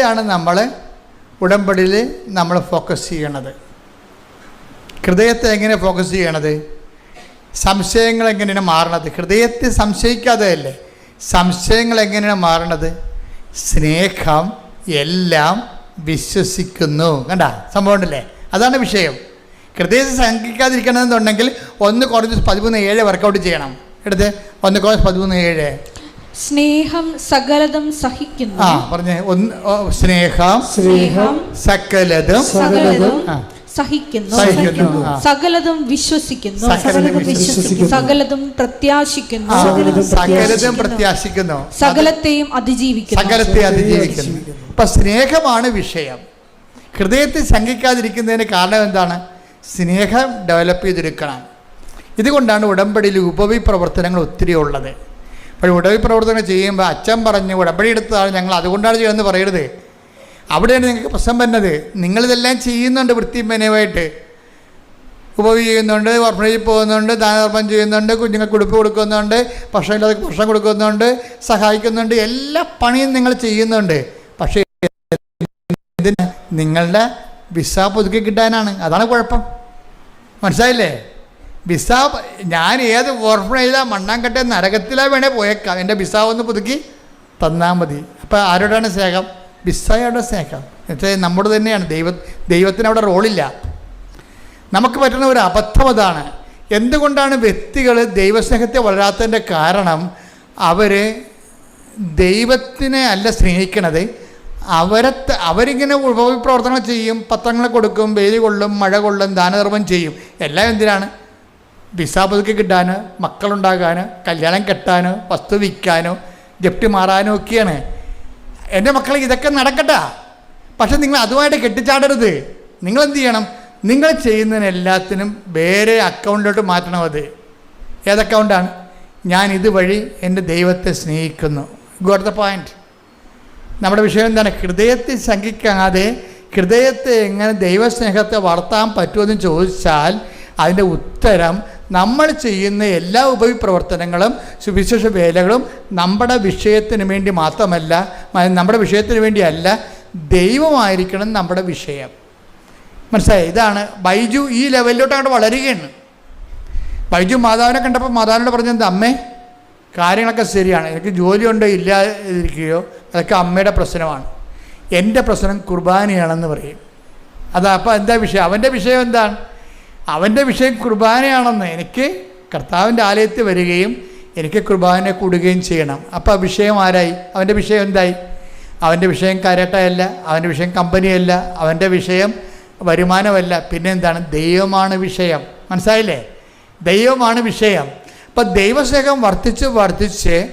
ാണ് നമ്മൾ ഉടമ്പടിയിൽ നമ്മൾ ഫോക്കസ് ചെയ്യണത്. ഹൃദയത്തെ എങ്ങനെ ഫോക്കസ് ചെയ്യണത്? സംശയങ്ങൾ എങ്ങനെയാണ് മാറണത്? ഹൃദയത്തെ സംശയിക്കാതെ അല്ലേ സംശയങ്ങൾ എങ്ങനെയാണ് മാറണത്? സ്നേഹം എല്ലാം വിശ്വസിക്കുന്നു. കണ്ട? സംഭവം ഉണ്ടല്ലേ? അതാണ് വിഷയം. ഹൃദയത്തെ സംഘിക്കാതിരിക്കണമെന്നുണ്ടെങ്കിൽ ഒന്ന് കുറച്ച് പതിമൂന്ന് ഏഴ് വർക്കൗട്ട് ചെയ്യണം. എടുത്ത്? ഒന്ന് കുറച്ച് പതിമൂന്ന് ഏഴ്. സ്നേഹം സകലതും സഹിക്കുന്നു. ആ പറഞ്ഞേ ഒന്ന് സ്നേഹം സ്നേഹം സകലതും സകലതും സഹിക്കുന്നു. സകലതും വിശ്വസിക്കുന്നു. സകലതും പ്രത്യാശിക്കുന്നു. സകലതും സകലതും പ്രത്യാശിക്കുന്നു. സകലത്തെയും അതിജീവിക്കുന്നു. സകലത്തെ അതിജീവിക്കുന്നു. അപ്പൊ സ്നേഹമാണ് വിഷയം. ഹൃദയത്തിൽ ശങ്കിക്കാതിരിക്കുന്നതിന് കാരണം എന്താണ്? സ്നേഹം ഡെവലപ്പ് ചെയ്തെടുക്കണം. ഇതുകൊണ്ടാണ് ഉടമ്പടിയിൽ ഉപവി പ്രവർത്തനങ്ങൾ ഒത്തിരി ഉള്ളത്. അപ്പോൾ ഉടവി പ്രവർത്തനം ചെയ്യുമ്പോൾ അച്ഛൻ പറഞ്ഞു ഉടമ്പടി എടുത്തതാണ് ഞങ്ങൾ അതുകൊണ്ടാണ് ചെയ്യുന്നത് പറയരുത്. അവിടെയാണ് നിങ്ങൾക്ക് പ്രശ്നം വരുന്നത്. നിങ്ങളിതെല്ലാം ചെയ്യുന്നുണ്ട് വൃത്തിയും മെനയുമായിട്ട് ഉപവി ചെയ്യുന്നുണ്ട് ഓർഫനേജിൽ പോകുന്നുണ്ട് ദാനധർമ്മം ചെയ്യുന്നുണ്ട് കുഞ്ഞുങ്ങൾക്ക് ഉടുപ്പ് കൊടുക്കുന്നുണ്ട് ഭക്ഷണമില്ലാതെ ഭക്ഷണം കൊടുക്കുന്നുണ്ട് സഹായിക്കുന്നുണ്ട് എല്ലാ പണിയും നിങ്ങൾ ചെയ്യുന്നുണ്ട്. പക്ഷേ ഇതിന് നിങ്ങളുടെ വിസ പുതുക്കി കിട്ടാനാണ്. അതാണ് കുഴപ്പം. മനസ്സിലായില്ലേ? വിസ ഞാൻ ഏത് ഓർഫണേജിലാണ് മണ്ണാങ്കട്ടെ നരകത്തിലാ വേണേ പോയേക്കാം. എന്റെ വിസ ഒന്ന് പുതുക്കി തന്നാൽ മതി. അപ്പോൾ ആരോടാണ് സ്നേഹം? വിസയുടെ സ്നേഹം. എന്നുവെച്ചാൽ നമ്മുടെ തന്നെയാണ്. ദൈവ ദൈവത്തിന് അവിടെ റോളില്ല. നമുക്ക് പറ്റുന്ന ഒരു അബദ്ധം അതാണ്. എന്തുകൊണ്ടാണ് വ്യക്തികൾ ദൈവസ്നേഹത്തെ വളരാത്തതിന്റെ കാരണം? അവർ ദൈവത്തിനെ അല്ല സ്നേഹിക്കണത്. അവരെ അവരിങ്ങനെ ഉപപ്രവർത്തനങ്ങൾ ചെയ്യും പത്രങ്ങൾ കൊടുക്കും വെയിൽ കൊള്ളും മഴ കൊള്ളും ദാനധർമ്മം ചെയ്യും. എല്ലാം എന്തിനാണ്? വിസ പുതുക്കി കിട്ടാൻ മക്കളുണ്ടാകാൻ കല്യാണം കെട്ടാനോ വസ്തു വിൽക്കാനോ ജപ്തി മാറാനോ ഒക്കെയാണ്. എന്റെ മക്കൾ ഇതൊക്കെ നടക്കട്ടെ. പക്ഷെ നിങ്ങൾ അതുമായിട്ട് കെട്ടിച്ചാടരുത്. നിങ്ങൾ എന്ത് ചെയ്യണം? നിങ്ങൾ ചെയ്യുന്നതിന് എല്ലാത്തിനും വേറെ അക്കൗണ്ടിലോട്ട് മാറ്റണം അത്. ഏത് അക്കൗണ്ടാണ്? ഞാൻ ഇതുവഴി എന്റെ ദൈവത്തെ സ്നേഹിക്കുന്നു. ഗോട്ട് ദ പോയിന്റ് നമ്മുടെ വിഷയം എന്താണ്? ഹൃദയത്തെ ശങ്കിക്കാതെ ഹൃദയത്തെ എങ്ങനെ ദൈവസ്നേഹത്തെ വളർത്താൻ പറ്റുമെന്ന് ചോദിച്ചാൽ അതിന്റെ ഉത്തരം നമ്മൾ ചെയ്യുന്ന എല്ലാ ഉപവിപ്രവർത്തനങ്ങളും സുവിശേഷ വേലകളും നമ്മുടെ വിഷയത്തിന് വേണ്ടി മാത്രമല്ല നമ്മുടെ വിഷയത്തിന് വേണ്ടിയല്ല ദൈവമായിരിക്കണം നമ്മുടെ വിഷയം. മനസ്സിലായി? ഇതാണ് ബൈജു ഈ ലെവലിലോട്ട് അങ്ങോട്ട് വളരുകയാണ്. ബൈജു മാതാവിനെ കണ്ടപ്പോൾ മാതാവിനോട് പറഞ്ഞത് അമ്മേ കാര്യങ്ങളൊക്കെ ശരിയാണ്. എനിക്ക് ജോലിയുണ്ടോ ഇല്ലാതിരിക്കുകയോ അതൊക്കെ അമ്മയുടെ പ്രശ്നമാണ്. എന്റെ പ്രശ്നം കുർബാനയാണെന്ന് പറയും. അതാ അപ്പോൾ എന്താ വിഷയം? അവന്റെ വിഷയം എന്താണ്? അവന്റെ വിഷയം കുർബാനയാണെന്ന് എനിക്ക് കർത്താവിന്റെ ആലയത്തിൽ വരികയും എനിക്ക് കുർബാന കൂടുകയും ചെയ്യണം. അപ്പോൾ വിഷയം ആരായി? അവന്റെ വിഷയം എന്തായി? അവന്റെ വിഷയം കരട്ടയല്ല അവന്റെ വിഷയം കമ്പനിയല്ല അവന്റെ വിഷയം വരുമാനമല്ല. പിന്നെ എന്താണ്? ദൈവമാണ് വിഷയം. മനസ്സിലായില്ലേ? ദൈവമാണ് വിഷയം. അപ്പം ദൈവസ്നേഹം വർദ്ധിച്ച് വർദ്ധിച്ച്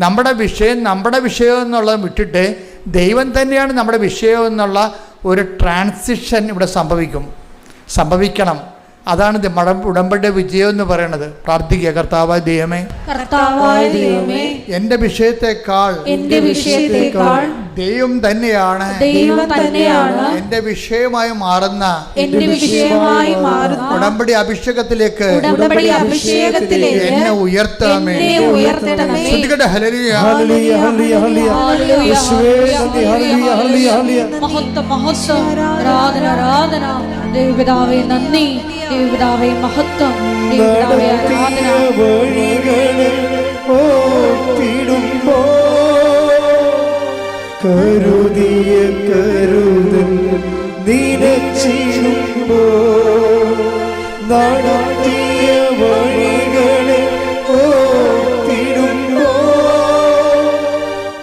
നമ്മുടെ വിഷയം നമ്മുടെ വിഷയം എന്നുള്ളത് വിട്ടിട്ട് ദൈവം തന്നെയാണ് നമ്മുടെ വിഷയം എന്നുള്ള ഒരു ട്രാൻസിഷൻ ഇവിടെ സംഭവിക്കും. സംഭവിക്കണം. അതാണ് മട ഉടമ്പടിയുടെ വിജയം എന്ന് പറയുന്നത് പ്രാർത്ഥിക്കുക കർത്താവായ ദൈവമേ കർത്താവായ ദൈവമേ എന്റെ വിഷയത്തെക്കാൾ എന്റെ വിഷയത്തെക്കാൾ ദൈവം തന്നെയാണ്. ദൈവം തന്നെയാണ്. എന്റെ വിഷയമായി മാറുന്ന എന്റെ വിഷയമായി മാറുന്ന ഉടമ്പടി അഭിഷേകത്തിലേക്ക് ഉടമ്പടി അഭിഷേകത്തിലേക്ക് എന്നെ ഉയർത്തണമേ. എന്നെ ഉയർത്തണമേ. ശ്രദ്ധിക്കട്ടെ. Hallelujah. Hallelujah, hallelujah, hallelujah. Hallelujah, hallelujah, hallelujah, hallelujah. മഹത്വം മഹത്വം. ആരാധന ആരാധന ദൈവപിതാവേ നന്ദി. ദൈവപിതാവേ മഹത്വം. ദൈവപിതാവേ ആരാധന. വഴികളിൽ വഴികളെ കരുതിയ കരുതൽ നിനച്ചിടുമ്പോ നടത്തിയ വഴികളെ ഓർത്തിടുമ്പോ?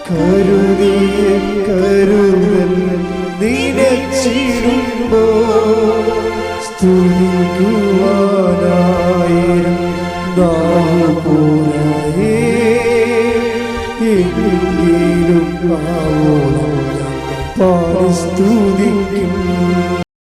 കരുതിയ കരുതൽ നിനച്ചിടുമ്പോ സ്തുതിക്കുവാനായിരുന്നു നാവുപോരായേ പാടി സ്തുതിക്കും.